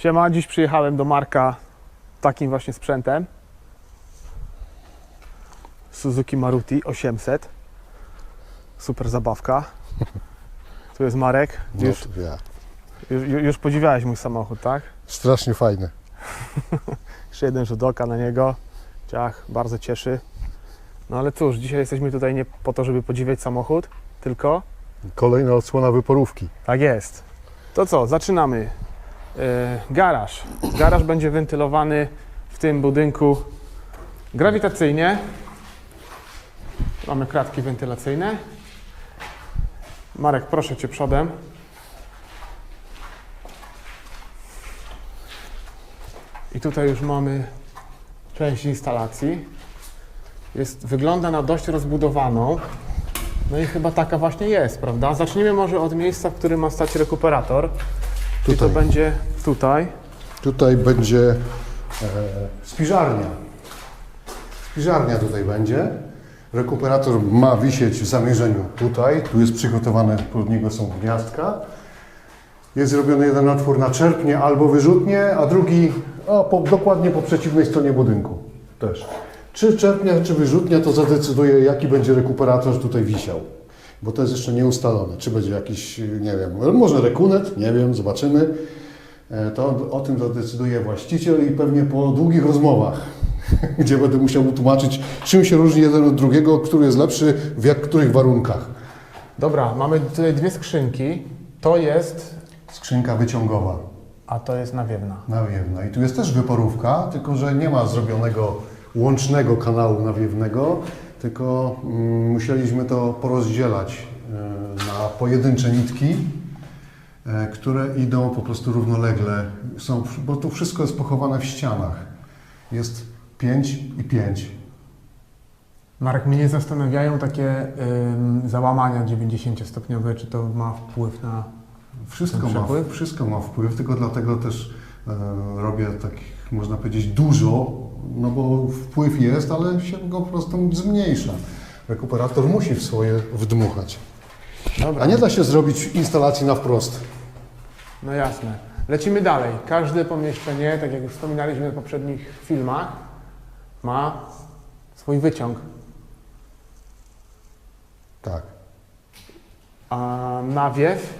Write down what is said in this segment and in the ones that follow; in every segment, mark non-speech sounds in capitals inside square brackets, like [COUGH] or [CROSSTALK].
Siema, dziś przyjechałem do Marka takim właśnie sprzętem. Suzuki Maruti 800. Super zabawka. [LAUGHS] Tu jest Marek. No, Już, to ja. już, już podziwiałeś mój samochód, tak? Strasznie fajne. [LAUGHS] Jeszcze jeden rzut oka na niego. Ciach, bardzo cieszy. No ale cóż, dzisiaj jesteśmy tutaj nie po to, żeby podziwiać samochód, tylko Kolejna odsłona wyporówki. Tak jest. To co, zaczynamy. E, garaż. Garaż będzie wentylowany w tym budynku grawitacyjnie. Mamy kratki wentylacyjne. Marek, proszę Cię przodem. I tutaj już mamy część instalacji. Jest, wygląda na dość rozbudowaną. No i chyba taka właśnie jest, prawda? Zacznijmy może od miejsca, w którym ma stać rekuperator. Czyli to Tutaj. będzie tutaj. Tutaj będzie e, spiżarnia. Spiżarnia tutaj będzie. Rekuperator ma wisieć w zamierzeniu tutaj. Tu jest przygotowane, pod niego są gniazdka. Jest zrobiony jeden otwór na czerpnie albo wyrzutnie, a drugi a, po, dokładnie po przeciwnej stronie budynku też. Czy czerpnia, czy wyrzutnia, to zadecyduje, jaki będzie rekuperator tutaj wisiał. Bo to jest jeszcze nieustalone. Czy będzie jakiś, nie wiem, może rekunet, nie wiem, zobaczymy. E, To o tym zadecyduje właściciel i pewnie po długich rozmowach, [LAUGHS] gdzie będę musiał mu tłumaczyć, czym się różni jeden od drugiego, który jest lepszy, w jak których warunkach. Dobra, mamy tutaj dwie skrzynki. To jest, Skrzynka wyciągowa, a to jest nawiewna. nawiewna. I tu jest też wyporówka, tylko że nie ma zrobionego łącznego kanału nawiewnego, tylko mm, musieliśmy to porozdzielać e, na pojedyncze nitki, e, które idą po prostu równolegle, są, bo tu wszystko jest pochowane w ścianach. Jest 5 i 5. Marek, mnie zastanawiają takie ym, załamania 90-stopniowe, czy to ma wpływ na... Wszystko Ten ma, wszystko ma wpływ, tylko dlatego też e, robię takich, można powiedzieć, dużo, no bo wpływ jest, ale się go po prostu zmniejsza. Rekuperator musi w swoje wdmuchać. Dobra, A nie da się zrobić instalacji na wprost. no jasne. Lecimy dalej. Każde pomieszczenie, tak jak już wspominaliśmy w poprzednich filmach, ma swój wyciąg. Tak. A nawiew,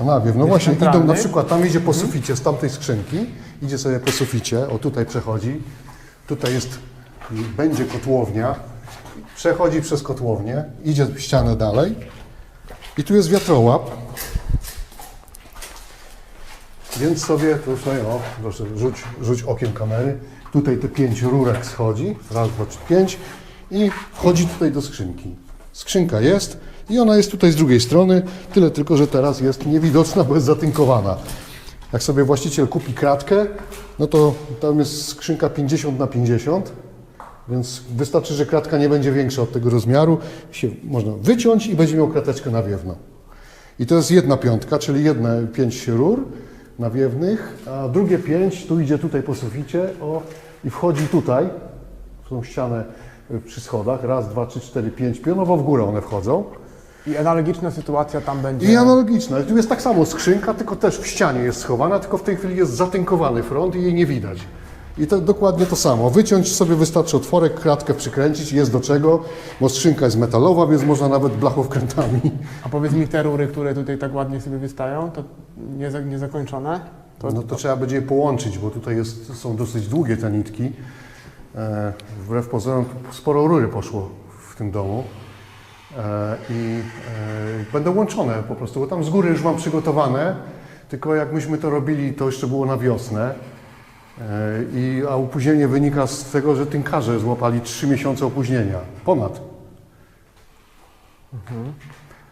A nawiew, no właśnie, centralny. idą na przykład, tam idzie po suficie, z tamtej skrzynki, idzie sobie po suficie, o tutaj przechodzi, tutaj jest, będzie kotłownia, przechodzi przez kotłownię, idzie ścianę dalej. I tu jest wiatrołap, więc sobie, tu sobie, o, proszę, rzuć, rzuć okiem kamery, tutaj te pięć rurek schodzi, raz, dwa, trzy, pięć. I wchodzi tutaj do skrzynki. Skrzynka jest i ona jest tutaj z drugiej strony, tyle tylko, że teraz jest niewidoczna, bo jest zatynkowana. Jak sobie właściciel kupi kratkę, no to tam jest skrzynka 50 na 50, więc wystarczy, że kratka nie będzie większa od tego rozmiaru, się można wyciąć i będzie miał krateczkę nawiewną. I to jest jedna piątka, czyli jedne pięć rur nawiewnych, a drugie pięć tu idzie tutaj po suficie o, i wchodzi tutaj, w tą ścianę y, przy schodach, raz, dwa, trzy, cztery, pięć, pionowo w górę one wchodzą. I analogiczna sytuacja tam będzie. I analogiczna, tu jest tak samo skrzynka, tylko też w ścianie jest schowana, tylko w tej chwili jest zatynkowany front i jej nie widać. I to dokładnie to samo. Wyciąć sobie wystarczy otworek, kratkę przykręcić, jest do czego, bo skrzynka jest metalowa, więc można nawet blachowkrętami. A powiedz mi, te rury, które tutaj tak ładnie sobie wystają, to nie, za- niezakończone? To, No to trzeba będzie je połączyć, bo tutaj jest, są dosyć długie te nitki. E, wbrew pozorom sporo rury poszło w tym domu. E, I e, będą łączone po prostu, bo tam z góry już mam przygotowane, tylko jak myśmy to robili, to jeszcze było na wiosnę. E, I, a opóźnienie wynika z tego, że tynkarze złapali 3 miesiące opóźnienia. Ponad.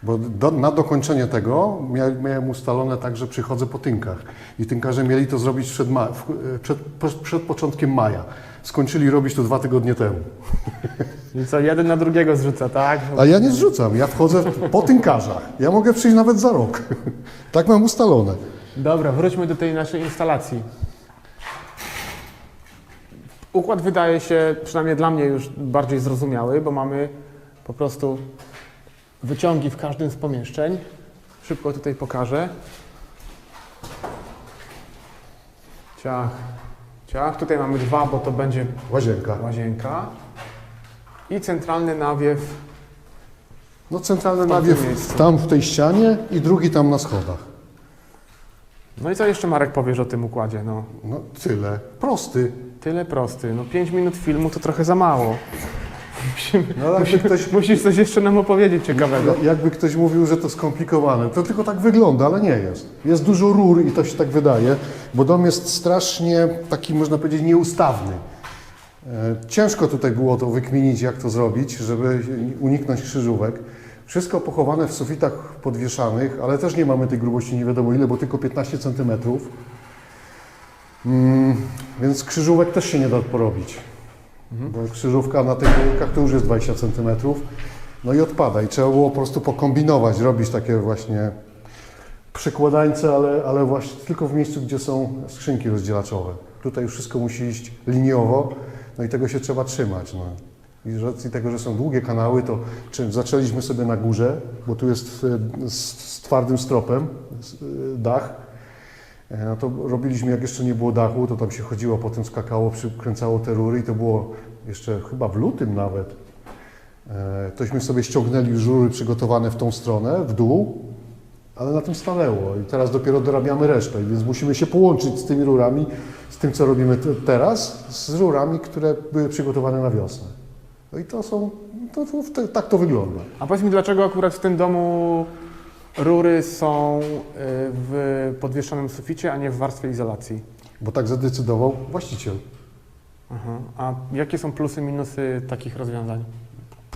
Bo do, na dokończenie tego mia, miałem ustalone tak, że przychodzę po tynkach. I tynkarze mieli to zrobić przed, ma, przed, przed początkiem maja. Skończyli robić to dwa tygodnie temu. [LAUGHS] I co, jeden na drugiego zrzuca, tak? A ja nie zrzucam, ja wchodzę po tynkarzach. Ja mogę przyjść nawet za rok. [LAUGHS] tak mam ustalone. Dobra, wróćmy do tej naszej instalacji. Układ wydaje się, przynajmniej dla mnie, już bardziej zrozumiały, bo mamy po prostu wyciągi w każdym z pomieszczeń. Szybko tutaj pokażę. Ciach. Ciach. Tutaj mamy dwa, bo to będzie Łazienka. łazienka. I centralny nawiew. No centralny nawiew miejscu. tam w tej ścianie i drugi tam na schodach. No i co jeszcze Marek powiesz o tym układzie? No, No tyle. Prosty. tyle prosty. No 5 minut filmu to trochę za mało. Musimy, No, ale jakby ktoś, musisz coś jeszcze nam opowiedzieć ciekawego. no, jakby ktoś mówił, że to skomplikowane, to tylko tak wygląda, ale nie jest. Jest dużo rur i to się tak wydaje, bo dom jest strasznie taki, można powiedzieć, nieustawny. E, Ciężko tutaj było to wykminić, jak to zrobić, żeby uniknąć krzyżówek. Wszystko pochowane w sufitach podwieszanych, ale też nie mamy tej grubości nie wiadomo ile, bo tylko 15 cm. Mm, więc krzyżówek też się nie da porobić. Bo krzyżówka na tych górkach to już jest 20 cm. No i odpada. I trzeba było po prostu pokombinować, robić takie właśnie przekładańce, ale, ale właśnie tylko w miejscu, gdzie są skrzynki rozdzielaczowe. Tutaj już wszystko musi iść liniowo, no i tego się trzeba trzymać. No. I z racji tego, że są długie kanały, to czy zaczęliśmy sobie na górze, bo tu jest e, z, z twardym stropem e, dach. E, No to robiliśmy, jak jeszcze nie było dachu, to tam się chodziło, potem skakało, przykręcało te rury i to było jeszcze chyba w lutym nawet. E, Tośmy sobie ściągnęli już rury przygotowane w tą stronę, w dół, ale na tym stanęło i teraz dopiero dorabiamy resztę, więc musimy się połączyć z tymi rurami, z tym co robimy te- teraz, z rurami, które były przygotowane na wiosnę. No i to są, to, to, to, tak to wygląda. A powiedz mi, dlaczego akurat w tym domu rury są y, w podwieszonym suficie, a nie w warstwie izolacji? Bo tak zadecydował właściciel. Aha. A jakie są plusy, minusy takich rozwiązań?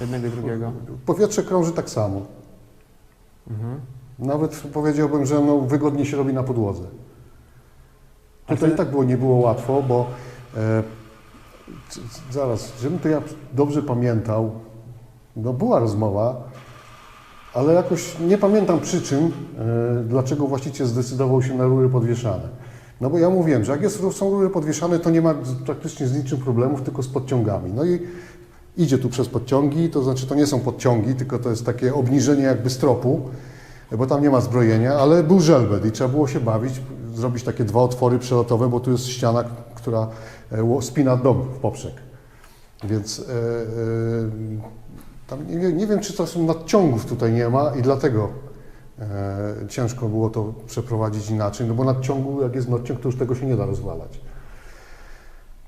Jednego i drugiego. Powietrze krąży tak samo. Mhm. Nawet powiedziałbym, że no, wygodnie się robi na podłodze. A Tutaj i tak było, nie było łatwo, bo e, zaraz, żebym to ja dobrze pamiętał, no była rozmowa, ale jakoś nie pamiętam przyczyn, e, dlaczego właściciel zdecydował się na rury podwieszane. No bo ja mówiłem, że jak jest, są rury podwieszane, to nie ma praktycznie z niczym problemów, tylko z podciągami. No i idzie tu przez podciągi, to znaczy to nie są podciągi, tylko to jest takie obniżenie jakby stropu, bo tam nie ma zbrojenia, ale był żelbet i trzeba było się bawić, zrobić takie dwa otwory przelotowe, bo tu jest ściana, która e, spina dom w poprzek. Więc e, tam nie, nie wiem, czy są nadciągów tutaj nie ma i dlatego e, ciężko było to przeprowadzić inaczej, no bo nadciągu, jak jest nadciąg, to już tego się nie da rozwalać.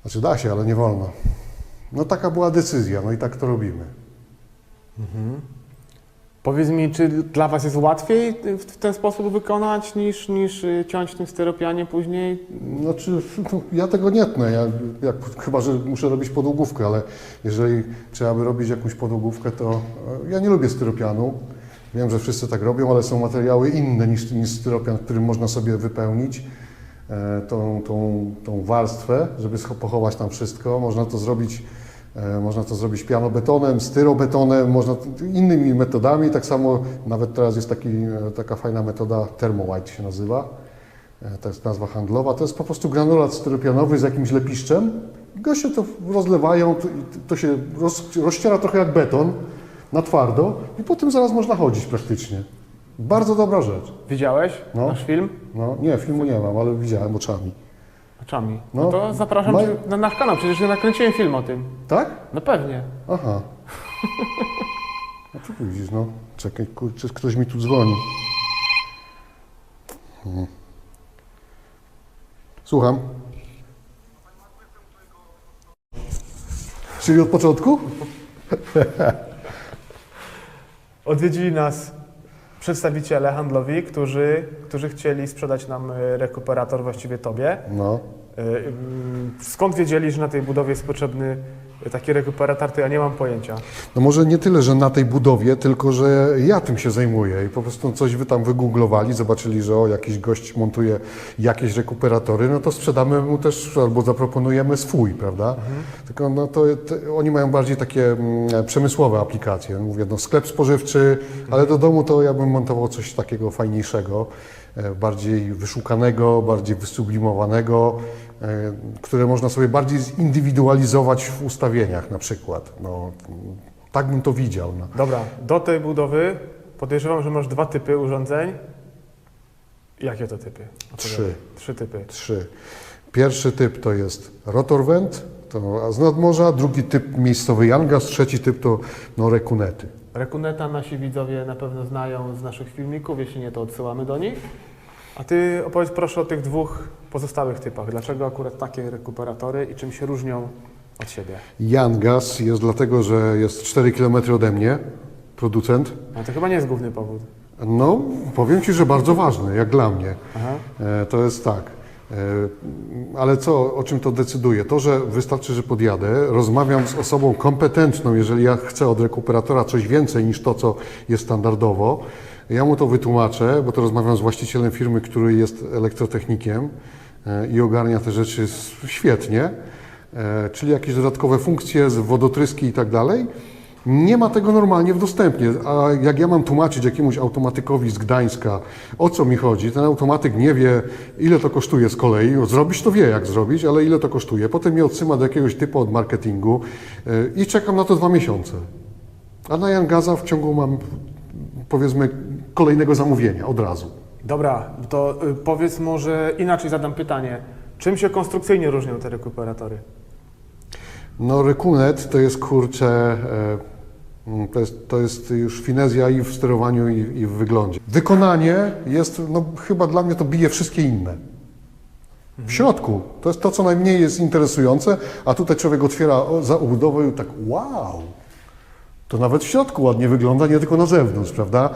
Znaczy da się, ale nie wolno. No taka była decyzja, no i tak to robimy. Mhm. Powiedz mi, czy dla Was jest łatwiej w ten sposób wykonać niż, niż y, ciąć tym styropianie później? Znaczy, no, ja tego nie tnę, ja, jak, chyba że muszę robić podłogówkę, ale jeżeli trzeba by robić jakąś podłogówkę, to e, ja nie lubię styropianu. Wiem, że wszyscy tak robią, ale są materiały inne niż, niż styropian, którym można sobie wypełnić e, tą, tą, tą warstwę, żeby pochować tam wszystko. Można to zrobić, można to zrobić pianobetonem, styrobetonem, można innymi metodami. Tak samo nawet teraz jest taki, e, taka fajna metoda Thermowhite się nazywa. E, To jest nazwa handlowa. To jest po prostu granulat styropianowy z jakimś lepiszczem. Goście to rozlewają, to się roz, rozciera trochę jak beton, na twardo i po tym zaraz można chodzić praktycznie. Bardzo dobra rzecz. Widziałeś No. nasz film? No, nie, filmu nie mam, ale widziałem oczami. Oczami. No, No. to zapraszam Ma- cię na nasz kanał, przecież ja nakręciłem film o tym. Tak? No pewnie. Aha. No to widzisz, no. Czekaj, kurczę, ktoś mi tu dzwoni. Mhm. Słucham. Czyli od początku? [LAUGHS] Odwiedzili nas przedstawiciele handlowi, którzy, którzy chcieli sprzedać nam y, rekuperator, właściwie tobie. No. Y, ym, Skąd wiedzieli, że na tej budowie jest potrzebny taki rekuperator, to ja nie mam pojęcia. No może nie tyle, że na tej budowie, tylko że ja tym się zajmuję i po prostu coś wy tam wygooglowali, zobaczyli, że o, jakiś gość montuje jakieś rekuperatory, no to sprzedamy mu też albo zaproponujemy swój, prawda? Tylko no to te, oni mają bardziej takie mm, przemysłowe aplikacje. Mówię, no sklep spożywczy, ale do domu to ja bym montował coś takiego fajniejszego, bardziej wyszukanego, bardziej wysublimowanego, e, które można sobie bardziej zindywidualizować w ustawieniach na przykład. No, tak bym to widział. No. Dobra, do tej budowy podejrzewam, że masz dwa typy urządzeń. Jakie to typy? Trzy. Trzy typy. Trzy. Pierwszy typ to jest rotor vent, to z nadmorza, drugi typ miejscowy Jangas, trzeci typ to no, rekunety. Rekuneta nasi widzowie na pewno znają z naszych filmików, jeśli nie, to odsyłamy do nich. A Ty opowiedz proszę o tych dwóch pozostałych typach. Dlaczego akurat takie rekuperatory i czym się różnią od siebie? Jangas jest dlatego, że jest 4 km ode mnie, producent. A to chyba nie jest główny powód. No, powiem Ci, że bardzo ważny, jak dla mnie. Aha. E, To jest tak. E, Ale co, o czym to decyduje? To, że wystarczy, że podjadę, rozmawiam z osobą kompetentną, jeżeli ja chcę od rekuperatora coś więcej niż to, co jest standardowo, ja mu to wytłumaczę, bo to rozmawiam z właścicielem firmy, który jest elektrotechnikiem e, i ogarnia te rzeczy świetnie, e, czyli jakieś dodatkowe funkcje, wodotryski i tak dalej. Nie ma tego normalnie w dostępnie, a jak ja mam tłumaczyć jakiemuś automatykowi z Gdańska, o co mi chodzi, ten automatyk nie wie, ile to kosztuje z kolei, zrobić to wie, jak zrobić, ale ile to kosztuje. Potem mnie odsyła do jakiegoś typu od marketingu yy, i czekam na to dwa miesiące. A na Jangaza w ciągu mam, powiedzmy, kolejnego zamówienia od razu. Dobra, to y, powiedz może inaczej zadam pytanie. Czym się konstrukcyjnie różnią te rekuperatory? No Rekunet to jest kurczę, e, to jest, to jest już finezja i w sterowaniu i, i w wyglądzie. Wykonanie jest, no chyba dla mnie to bije wszystkie inne. W środku, to jest to, co najmniej jest interesujące, a tutaj człowiek otwiera za obudowę i tak wow, to nawet w środku ładnie wygląda, nie tylko na zewnątrz, prawda?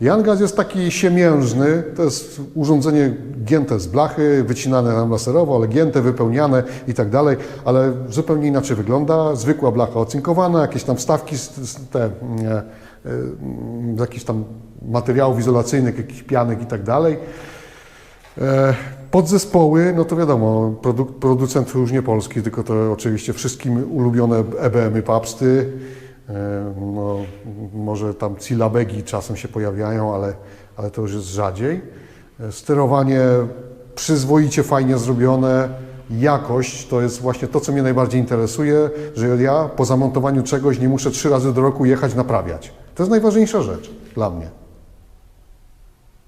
Jangaz jest taki siemiężny, to jest urządzenie gięte z blachy, wycinane tam laserowo, ale gięte, wypełniane i tak dalej, ale zupełnie inaczej wygląda. Zwykła blacha ocynkowana, jakieś tam wstawki, z, z te, mm, e, e, jakichś tam materiałów izolacyjnych, jakichś pianek i tak dalej. E, Podzespoły, no to wiadomo, produ producent już nie polski, tylko to oczywiście wszystkim ulubione EBM-y, papsty. E, No, może tam Cilabegi czasem się pojawiają, ale, ale to już jest rzadziej. E, Sterowanie przyzwoicie, fajnie zrobione. Jakość to jest właśnie to, co mnie najbardziej interesuje, że ja po zamontowaniu czegoś nie muszę trzy razy do roku jechać naprawiać. To jest najważniejsza rzecz dla mnie.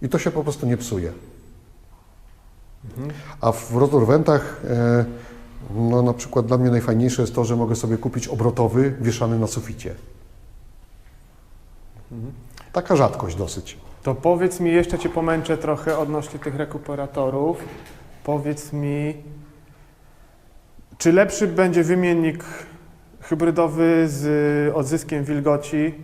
I to się po prostu nie psuje. A w rotorwentach, e, no na przykład dla mnie najfajniejsze jest to, że mogę sobie kupić obrotowy wieszany na suficie. Taka rzadkość dosyć. To powiedz mi, jeszcze Cię pomęczę trochę odnośnie tych rekuperatorów. Powiedz mi, czy lepszy będzie wymiennik hybrydowy z odzyskiem wilgoci,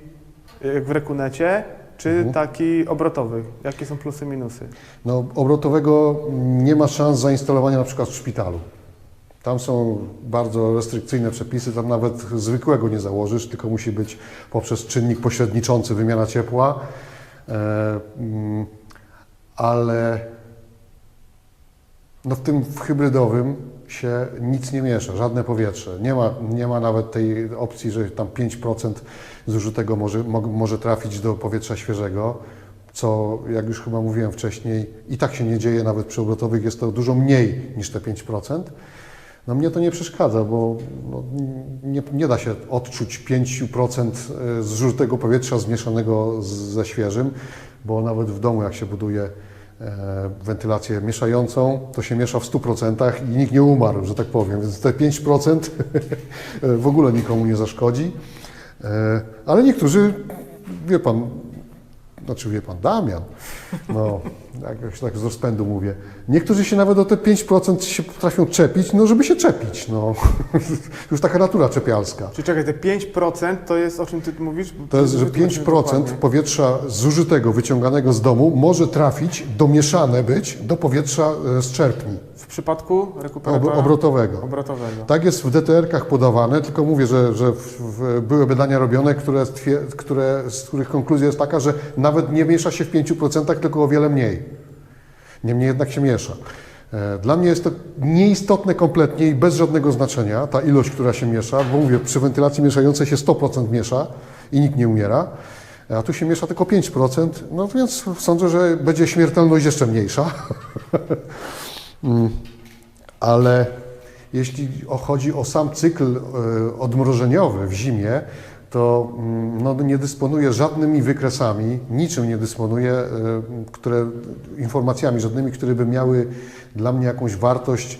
jak w rekunecie, czy taki obrotowy? Jakie są plusy, minusy? No, obrotowego nie ma szans zainstalowania na przykład w szpitalu. Tam są bardzo restrykcyjne przepisy, tam nawet zwykłego nie założysz, tylko musi być poprzez czynnik pośredniczący wymiana ciepła. E, mm, ale no w tym w hybrydowym się nic nie miesza, żadne powietrze. Nie ma, nie ma nawet tej opcji, że tam 5% zużytego może, mo, może trafić do powietrza świeżego, co jak już chyba mówiłem wcześniej, i tak się nie dzieje, nawet przy obrotowych jest to dużo mniej niż te 5%. No mnie to nie przeszkadza, bo no, nie, nie da się odczuć 5% zużytego powietrza zmieszanego z, ze świeżym, bo nawet w domu jak się buduje e, wentylację mieszającą, to się miesza w 100% i nikt nie umarł, że tak powiem, więc te 5% [LAUGHS] w ogóle nikomu nie zaszkodzi. E, ale niektórzy, wie pan, znaczy wie pan, Damian, no, jakoś tak z rozpędu mówię. Niektórzy się nawet o te 5% się potrafią czepić, no żeby się czepić, no. [LAUGHS] Już taka natura czepialska. Czyli czekaj, te 5% to jest o czym Ty mówisz? To jest, że Wytłumacz mi 5% dokładnie. powietrza zużytego, wyciąganego z domu może trafić, domieszane być do powietrza e, z czerpni W przypadku rekuperatora obrotowego. obrotowego. Tak jest w DTR-kach podawane, tylko mówię, że, że w, w, były badania robione, które, które, z których konkluzja jest taka, że nawet nie miesza się w 5%, tylko o wiele mniej. Niemniej jednak się miesza. E, Dla mnie jest to nieistotne kompletnie i bez żadnego znaczenia, ta ilość, która się miesza, bo mówię, przy wentylacji mieszającej się 100% miesza i nikt nie umiera, a tu się miesza tylko 5%, no więc sądzę, że będzie śmiertelność jeszcze mniejsza. [LAUGHS] Mm, Ale jeśli chodzi o sam cykl e, odmrożeniowy w zimie, to mm, no, nie dysponuje żadnymi wykresami, niczym nie dysponuje, e, które, informacjami żadnymi, które by miały dla mnie jakąś wartość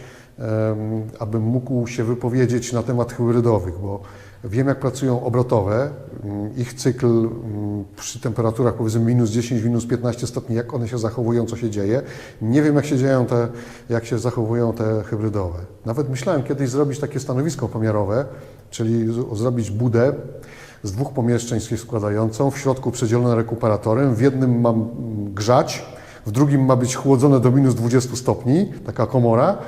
abym mógł się wypowiedzieć na temat hybrydowych, bo wiem jak pracują obrotowe, mm, ich cykl mm, przy temperaturach powiedzmy minus 10, minus 15 stopni, jak one się zachowują, co się dzieje. Nie wiem jak się dzieją te, jak się zachowują te hybrydowe. Nawet myślałem kiedyś zrobić takie stanowisko pomiarowe, czyli zrobić budę z dwóch pomieszczeń się składającą, w środku przedzielone rekuperatorem, w jednym mam mm, grzać, w drugim ma być chłodzone do minus 20 stopni, taka komora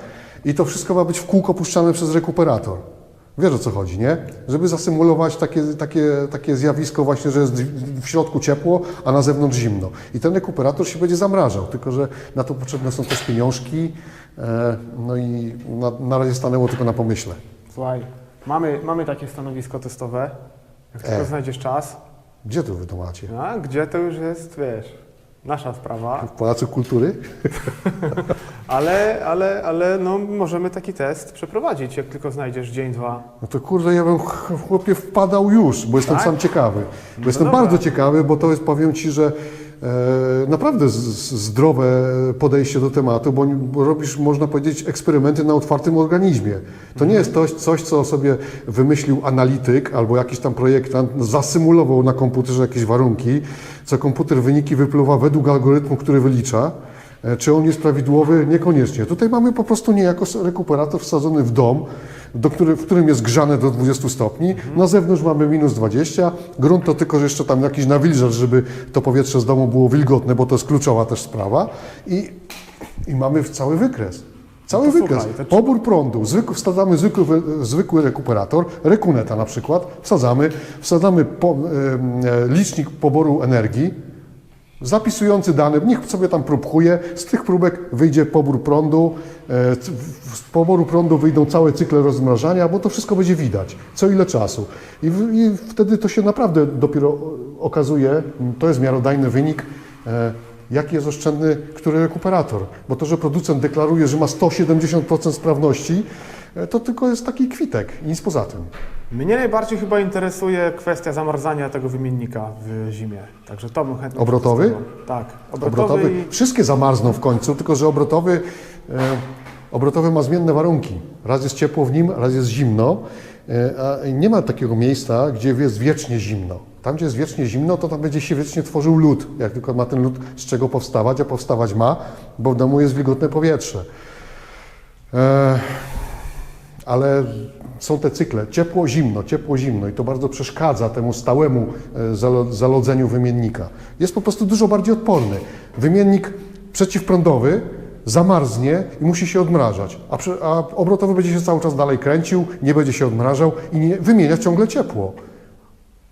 i to wszystko ma być w kółko puszczane przez rekuperator. Wiesz o co chodzi, nie? Żeby zasymulować takie, takie, takie zjawisko właśnie, że jest w środku ciepło, a na zewnątrz zimno. I ten rekuperator się będzie zamrażał, tylko że na to potrzebne są też pieniążki, e, no i na, na razie stanęło tylko na pomyśle. Słuchaj, mamy, mamy takie stanowisko testowe. Jak tylko E. znajdziesz czas, Gdzie to wy to macie? a gdzie to już jest, wiesz, nasza sprawa, W Pałacu Kultury? [LAUGHS] ale, ale, ale no, możemy taki test przeprowadzić, jak tylko znajdziesz dzień, dwa. No to kurde, ja bym ch- chłopie wpadał już, bo jestem Tak? sam ciekawy. Bo jestem dobra. bardzo ciekawy, bo to jest, powiem Ci, że naprawdę z, z, zdrowe podejście do tematu, bo, robisz, można powiedzieć, eksperymenty na otwartym organizmie. To nie jest coś, coś, co sobie wymyślił analityk albo jakiś tam projektant, zasymulował na komputerze jakieś warunki, co komputer wyniki wypluwa według algorytmu, który wylicza. E, Czy on jest prawidłowy? Niekoniecznie. Tutaj mamy po prostu niejako rekuperator wsadzony w dom, do który, w którym jest grzane do 20 stopni. Na zewnątrz mamy minus 20. Grunt to tylko, że jeszcze tam jakiś nawilżacz, żeby to powietrze z domu było wilgotne, bo to jest kluczowa też sprawa. I, i mamy cały wykres. Cały No wykres. słuchaj, to Pobór prądu. Zwykły, wsadzamy zwykły, zwykły rekuperator, rekuneta na przykład, wsadzamy, wsadzamy po, e, licznik poboru energii, zapisujący dane, niech sobie tam próbkuje, z tych próbek wyjdzie pobór prądu, e, z poboru prądu wyjdą całe cykle rozmrażania, bo to wszystko będzie widać, co ile czasu. I, I wtedy to się naprawdę dopiero okazuje, to jest miarodajny wynik, e, jaki jest oszczędny który rekuperator. Bo to, że producent deklaruje, że ma 170% sprawności, e, to tylko jest taki kwitek, nic poza tym. Mnie najbardziej chyba interesuje kwestia zamarzania tego wymiennika w zimie. Także to bym chętnie Obrotowy? Tak, obrotowy, Obrotowy, i wszystkie zamarzną w końcu, tylko że obrotowy, e, obrotowy ma zmienne warunki. Raz jest ciepło w nim, raz jest zimno, e, a nie ma takiego miejsca, gdzie jest wiecznie zimno. Tam, gdzie jest wiecznie zimno, to tam będzie się wiecznie tworzył lód, jak tylko ma ten lód z czego powstawać, a powstawać ma, bo w domu jest wilgotne powietrze. E, ale są te cykle ciepło, zimno, ciepło, zimno i to bardzo przeszkadza temu stałemu e, zalo- zalodzeniu wymiennika. Jest po prostu dużo bardziej odporny. Wymiennik przeciwprądowy zamarznie i musi się odmrażać, a, przy, a obrotowy będzie się cały czas dalej kręcił, nie będzie się odmrażał i nie, wymienia ciągle ciepło.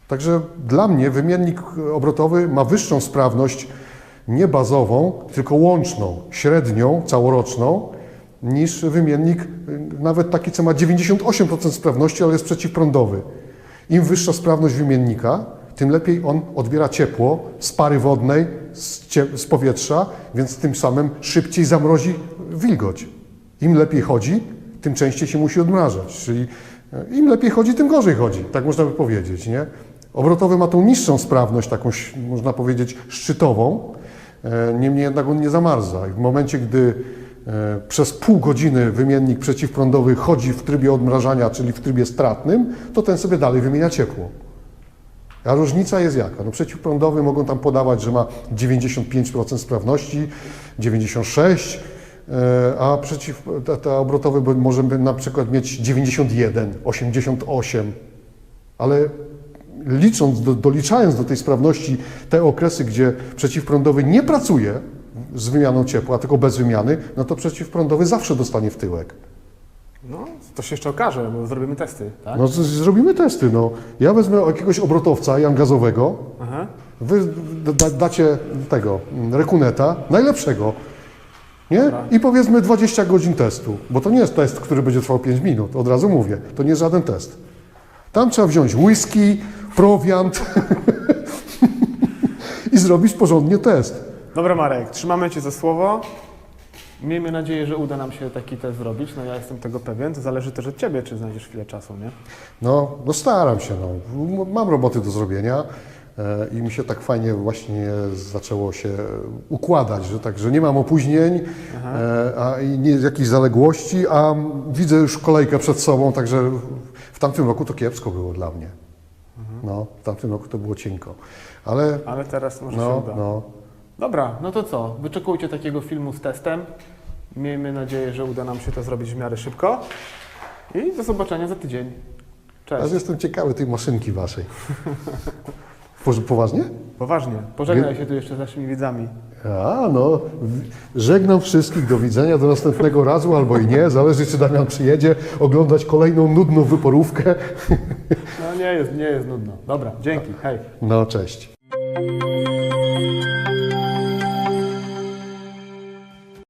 Także dla mnie wymiennik obrotowy ma wyższą sprawność nie bazową, tylko łączną, średnią, całoroczną, niż wymiennik y, nawet taki, co ma 98% sprawności, ale jest przeciwprądowy. Im wyższa sprawność wymiennika, tym lepiej on odbiera ciepło z pary wodnej, z, z powietrza, więc tym samym szybciej zamrozi wilgoć. Im lepiej chodzi, tym częściej się musi odmrażać. Czyli e, im lepiej chodzi, tym gorzej chodzi. Tak można by powiedzieć, nie? Obrotowy ma tą niższą sprawność, taką można powiedzieć szczytową, e, niemniej jednak on nie zamarza. I w momencie, gdy przez pół godziny wymiennik przeciwprądowy chodzi w trybie odmrażania, czyli w trybie stratnym, to ten sobie dalej wymienia ciepło. A różnica jest jaka? No przeciwprądowy mogą tam podawać, że ma 95% sprawności, 96%, e, a przeciw, ta, ta obrotowy może na przykład mieć 91, 88, ale licząc, do, doliczając do tej sprawności te okresy, gdzie przeciwprądowy nie pracuje z wymianą ciepła, tylko bez wymiany, no to przeciwprądowy zawsze dostanie w tyłek. no, to się jeszcze okaże, bo zrobimy testy, tak? No z- zrobimy testy, no. Ja wezmę jakiegoś obrotowca jan gazowego, Aha. Wy da, dacie tego mm, rekuneta, najlepszego, nie? I powiedzmy 20 godzin testu, bo to nie jest test, który będzie trwał 5 minut, od razu mówię, to nie jest żaden test. Tam trzeba wziąć whisky, prowiant [LAUGHS] i zrobić porządnie test. Dobra Marek, trzymamy Cię za słowo. Miejmy nadzieję, że uda nam się taki test zrobić. No ja jestem tego pewien. To zależy też od Ciebie, czy znajdziesz chwilę czasu, nie? No, no staram się, no. Mam roboty do zrobienia. E, I mi się tak fajnie właśnie zaczęło się układać, że tak, że nie mam opóźnień, e, a i nie jakichś zaległości, a widzę już kolejkę przed sobą, także w tamtym roku to kiepsko było dla mnie. No, w tamtym roku to było cienko. Ale Ale teraz może się no, uda. no, Dobra, no to co? Wyczekujcie takiego filmu z testem. Miejmy nadzieję, że uda nam się to zrobić w miarę szybko. I do zobaczenia za tydzień. Aż Cześć. jestem ciekawy tej maszynki waszej. Poważnie? Poważnie. Pożegnaj się tu jeszcze z naszymi widzami. A, no, żegnam wszystkich, do widzenia, do następnego razu, albo i nie, zależy czy Damian przyjedzie oglądać kolejną nudną wyporówkę. No nie jest, nie jest nudno. Dobra, dzięki. Hej. No, cześć.